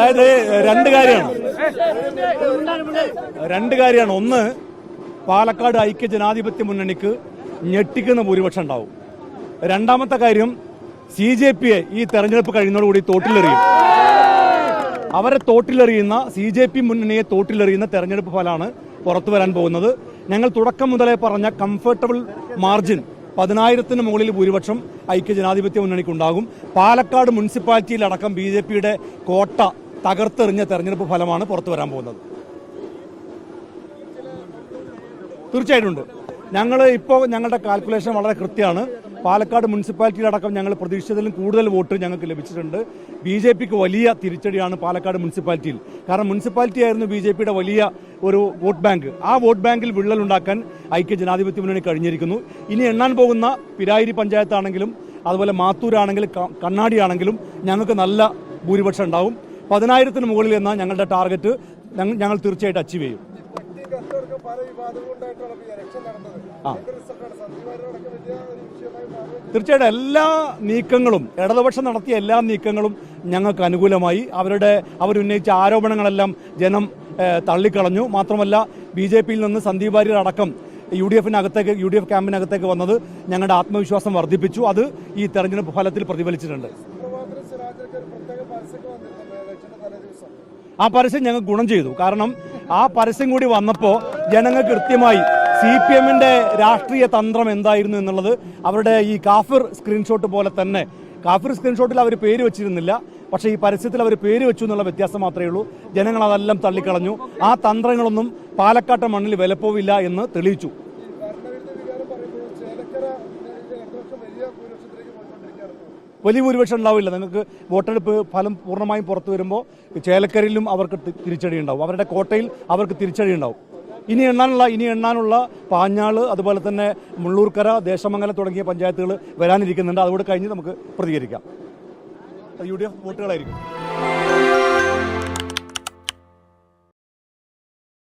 അതായത് രണ്ട് കാര്യമാണ്. രണ്ട് കാര്യമാണ്. ഒന്ന് പാലക്കാട് ഐക്യ ജനാധിപത്യ മുന്നണിക്ക് ഞെട്ടിക്കുന്ന ഭൂരിപക്ഷം ഉണ്ടാവും. രണ്ടാമത്തെ കാര്യം സി ജെ പിയെ ഈ തെരഞ്ഞെടുപ്പ് കഴിയുന്നതോടുകൂടി തോട്ടിലെറിയും. അവരെ തോട്ടിലെറിയുന്ന സി ജെ പി മുന്നണിയെ തോട്ടിലെറിയുന്ന തെരഞ്ഞെടുപ്പ് ഫലമാണ് പുറത്തു വരാൻ പോകുന്നത്. ഞങ്ങൾ തുടക്കം മുതലേ പറഞ്ഞ കംഫർട്ടബിൾ മാർജിൻ പതിനായിരത്തിന് മുകളിൽ ഭൂരിപക്ഷം ഐക്യ ജനാധിപത്യ മുന്നണിക്കുണ്ടാകും. പാലക്കാട് മുനിസിപ്പാലിറ്റിയിലടക്കം ബി ജെ പിയുടെ കോട്ട തകർത്തെറിഞ്ഞ തെരഞ്ഞെടുപ്പ് ഫലമാണ് പുറത്തു വരാൻ പോകുന്നത്. തീർച്ചയായിട്ടും ഉണ്ട്. ഞങ്ങൾ ഇപ്പോൾ ഞങ്ങളുടെ കാൽക്കുലേഷൻ വളരെ കൃത്യമാണ്. പാലക്കാട് മുനിസിപ്പാലിറ്റിയിലടക്കം ഞങ്ങൾ പ്രതീക്ഷിച്ചതിലും കൂടുതൽ വോട്ട് ഞങ്ങൾക്ക് ലഭിച്ചിട്ടുണ്ട്. ബി ജെ പിക്ക് വലിയ തിരിച്ചടിയാണ് പാലക്കാട് മുനിസിപ്പാലിറ്റിയിൽ കാരണം മുനിസിപ്പാലിറ്റി ആയിരുന്നു ബി ജെ പിയുടെ വലിയ ഒരു വോട്ട് ബാങ്ക്. ആ വോട്ട് ബാങ്കിൽ വിള്ളലുണ്ടാക്കാൻ ഐക്യ ജനാധിപത്യ മുന്നണി കഴിഞ്ഞിരിക്കുന്നു. ഇനി എണ്ണാൻ പോകുന്ന പിരായിരി പഞ്ചായത്താണെങ്കിലും അതുപോലെ മാത്തൂരാണെങ്കിലും കണ്ണാടിയാണെങ്കിലും ഞങ്ങൾക്ക് നല്ല ഭൂരിപക്ഷം ഉണ്ടാവും. പതിനായിരത്തിന് മുകളിൽ എന്ന ഞങ്ങളുടെ ടാർഗറ്റ് ഞങ്ങൾ തീർച്ചയായിട്ടും അച്ചീവ് ചെയ്യും. തീർച്ചയായിട്ടും എല്ലാ നീക്കങ്ങളും ഇടതുപക്ഷം നടത്തിയ എല്ലാ നീക്കങ്ങളും ഞങ്ങൾക്ക് അനുകൂലമായി. അവരുടെ അവരുന്നയിച്ച ആരോപണങ്ങളെല്ലാം ജനം തള്ളിക്കളഞ്ഞു. മാത്രമല്ല ബി ജെ പിയിൽ നിന്ന് സന്ദീപ് വാര്യർ അടക്കം യു ഡി എഫിനകത്തേക്ക് യു ഡി എഫ് ക്യാമ്പിനകത്തേക്ക് വന്നത് ഞങ്ങളുടെ ആത്മവിശ്വാസം വർദ്ധിപ്പിച്ചു. അത് ഈ തെരഞ്ഞെടുപ്പ് ഫലത്തിൽ പ്രതിഫലിച്ചിട്ടുണ്ട്. ആ പരസ്യം ഞങ്ങൾ ഗുണം ചെയ്തു. കാരണം ആ പരസ്യം കൂടി വന്നപ്പോൾ ജനങ്ങൾ കൃത്യമായി സി പി എമ്മിന്റെ രാഷ്ട്രീയ തന്ത്രം എന്തായിരുന്നു എന്നുള്ളത് അവരുടെ ഈ കാഫിർ സ്ക്രീൻഷോട്ട് പോലെ തന്നെ. കാഫിർ സ്ക്രീൻഷോട്ടിൽ അവർ പേര് വെച്ചിരുന്നില്ല. പക്ഷേ ഈ പരസ്യത്തിൽ അവർ പേര് വെച്ചു എന്നുള്ള വ്യത്യാസം മാത്രമേ ഉള്ളൂ. ജനങ്ങൾ അതെല്ലാം തള്ളിക്കളഞ്ഞു. ആ തന്ത്രങ്ങളൊന്നും പാലക്കാട്ടെ മണ്ണിൽ വിലപ്പോവില്ല എന്ന് തെളിയിച്ചു. വലിയ ഭൂരിപക്ഷം ഉണ്ടാവില്ല. നിങ്ങൾക്ക് വോട്ടെടുപ്പ് ഫലം പൂർണമായും പുറത്തു വരുമ്പോൾ ചേലക്കരയിലും അവർക്ക് തിരിച്ചടി ഉണ്ടാവും. അവരുടെ കോട്ടയിൽ അവർക്ക് തിരിച്ചടി ഉണ്ടാവും. ഇനി എണ്ണാനുള്ള ഇനി എണ്ണാനുള്ള പാഞ്ഞാൾ അതുപോലെ തന്നെ മുള്ളൂർക്കര ദേശമംഗലം തുടങ്ങിയ പഞ്ചായത്തുകൾ വരാനിരിക്കുന്നുണ്ട്. അതുകൂടെ കഴിഞ്ഞ് നമുക്ക് പ്രതികരിക്കാം. U D F വോട്ടുകളായിരിക്കും.